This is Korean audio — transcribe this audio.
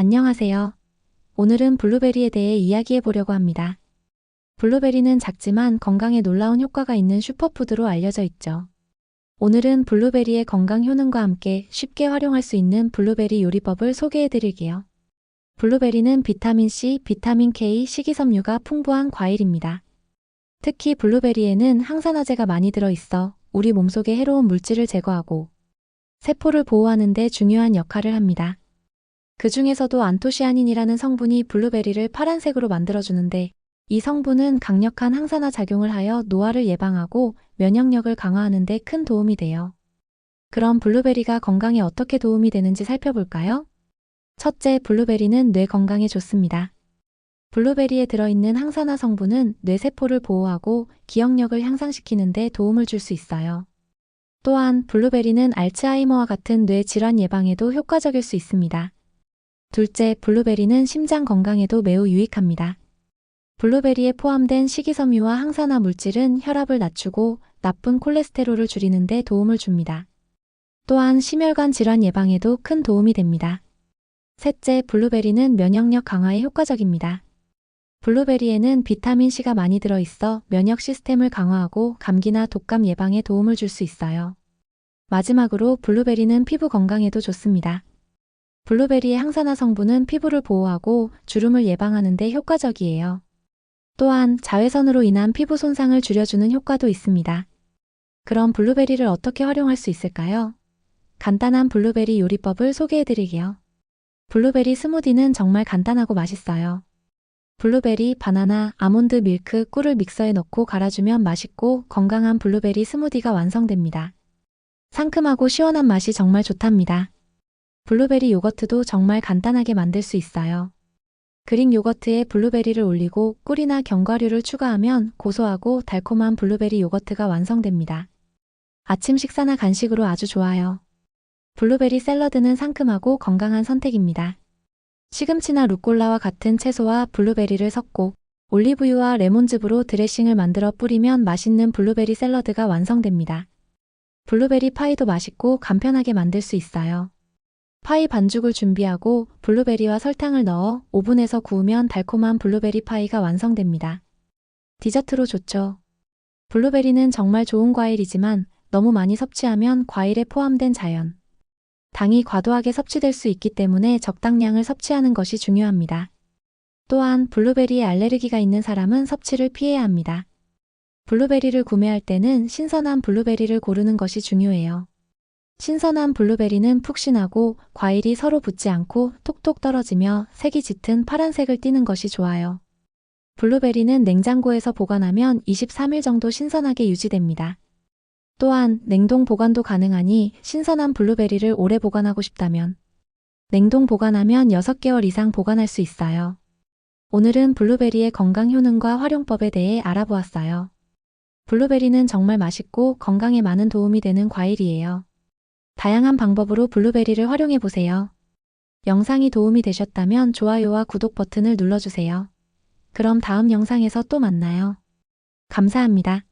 안녕하세요. 오늘은 블루베리에 대해 이야기해 보려고 합니다. 블루베리는 작지만 건강에 놀라운 효과가 있는 슈퍼푸드로 알려져 있죠. 오늘은 블루베리의 건강 효능과 함께 쉽게 활용할 수 있는 블루베리 요리법을 소개해 드릴게요. 블루베리는 비타민C, 비타민 K, 식이섬유가 풍부한 과일입니다. 특히 블루베리에는 항산화제가 많이 들어있어 우리 몸속의 해로운 물질을 제거하고 세포를 보호하는 데 중요한 역할을 합니다. 그 중에서도 안토시아닌이라는 성분이 블루베리를 파란색으로 만들어주는데 이 성분은 강력한 항산화 작용을 하여 노화를 예방하고 면역력을 강화하는 데 큰 도움이 돼요. 그럼 블루베리가 건강에 어떻게 도움이 되는지 살펴볼까요? 첫째, 블루베리는 뇌 건강에 좋습니다. 블루베리에 들어있는 항산화 성분은 뇌세포를 보호하고 기억력을 향상시키는 데 도움을 줄 수 있어요. 또한 블루베리는 알츠하이머와 같은 뇌 질환 예방에도 효과적일 수 있습니다. 둘째, 블루베리는 심장 건강에도 매우 유익합니다. 블루베리에 포함된 식이섬유와 항산화 물질은 혈압을 낮추고 나쁜 콜레스테롤을 줄이는 데 도움을 줍니다. 또한 심혈관 질환 예방에도 큰 도움이 됩니다. 셋째, 블루베리는 면역력 강화에 효과적입니다. 블루베리에는 비타민C가 많이 들어있어 면역 시스템을 강화하고 감기나 독감 예방에 도움을 줄 수 있어요. 마지막으로 블루베리는 피부 건강에도 좋습니다. 블루베리의 항산화 성분은 피부를 보호하고 주름을 예방하는 데 효과적이에요. 또한 자외선으로 인한 피부 손상을 줄여주는 효과도 있습니다. 그럼 블루베리를 어떻게 활용할 수 있을까요? 간단한 블루베리 요리법을 소개해 드릴게요. 블루베리 스무디는 정말 간단하고 맛있어요. 블루베리, 바나나, 아몬드 밀크, 꿀을 믹서에 넣고 갈아주면 맛있고 건강한 블루베리 스무디가 완성됩니다. 상큼하고 시원한 맛이 정말 좋답니다. 블루베리 요거트도 정말 간단하게 만들 수 있어요. 그릭 요거트에 블루베리를 올리고 꿀이나 견과류를 추가하면 고소하고 달콤한 블루베리 요거트가 완성됩니다. 아침 식사나 간식으로 아주 좋아요. 블루베리 샐러드는 상큼하고 건강한 선택입니다. 시금치나 루꼴라와 같은 채소와 블루베리를 섞고 올리브유와 레몬즙으로 드레싱을 만들어 뿌리면 맛있는 블루베리 샐러드가 완성됩니다. 블루베리 파이도 맛있고 간편하게 만들 수 있어요. 파이 반죽을 준비하고 블루베리와 설탕을 넣어 오븐에서 구우면 달콤한 블루베리 파이가 완성됩니다. 디저트로 좋죠. 블루베리는 정말 좋은 과일이지만 너무 많이 섭취하면 과일에 포함된 자연. 당이 과도하게 섭취될 수 있기 때문에 적당량을 섭취하는 것이 중요합니다. 또한 블루베리에 알레르기가 있는 사람은 섭취를 피해야 합니다. 블루베리를 구매할 때는 신선한 블루베리를 고르는 것이 중요해요. 신선한 블루베리는 푹신하고 과일이 서로 붙지 않고 톡톡 떨어지며 색이 짙은 파란색을 띠는 것이 좋아요. 블루베리는 냉장고에서 보관하면 23일 정도 신선하게 유지됩니다. 또한 냉동 보관도 가능하니 신선한 블루베리를 오래 보관하고 싶다면 냉동 보관하면 6개월 이상 보관할 수 있어요. 오늘은 블루베리의 건강 효능과 활용법에 대해 알아보았어요. 블루베리는 정말 맛있고 건강에 많은 도움이 되는 과일이에요. 다양한 방법으로 블루베리를 활용해 보세요. 영상이 도움이 되셨다면 좋아요와 구독 버튼을 눌러주세요. 그럼 다음 영상에서 또 만나요. 감사합니다.